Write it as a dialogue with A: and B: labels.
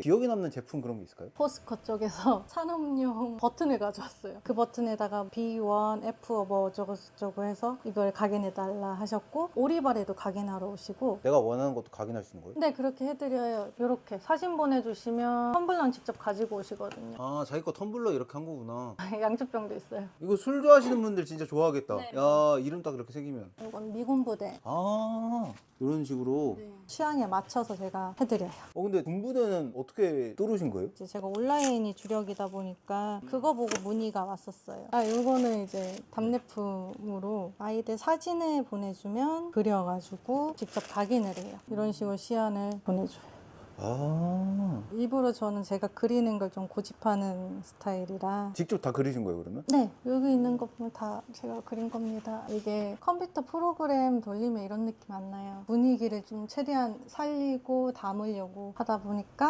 A: 기억에 남는 제품 그런 게 있을까요?
B: 포스코 쪽에서 산업용 버튼을 가져왔어요. 그 버튼에다가 B1, F 뭐 어쩌고저쩌고 해서 이걸 각인해달라 하셨고 오리발에도 각인하러 오시고
A: 내가 원하는 것도 각인할 수 있는 거예요?
B: 네 그렇게 해드려요. 이렇게 사진 보내주시면 텀블러는 직접 가지고 오시거든요.
A: 아 자기 거 텀블러 이렇게 한 거구나
B: 양주병도 있어요.
A: 이거 술 좋아하시는 분들 진짜 좋아하겠다
B: 네.
A: 야 이름 딱 이렇게 새기면
B: 이건 미군 부대.
A: 아 이런 식으로
B: 취향에 맞춰서 제가 해드려요.
A: 어 근데 군부대는 어떻게 뚫으신 거예요?
B: 이제 제가 온라인이 주력이다 보니까 그거 보고 문의가 왔었어요. 아, 이거는 이제 답례품으로 아이들 사진을 보내주면 그려가지고 직접 각인을 해요. 이런 식으로 시안을 보내줘요.
A: 아.
B: 일부러 저는 제가 그리는 걸 좀 고집하는 스타일이라.
A: 직접 다 그리신 거예요 그러면?
B: 네 여기 있는 거 보면 다 제가 그린 겁니다. 이게 컴퓨터 프로그램 돌리면 이런 느낌 안 나요. 분위기를 좀 최대한 살리고 담으려고 하다 보니까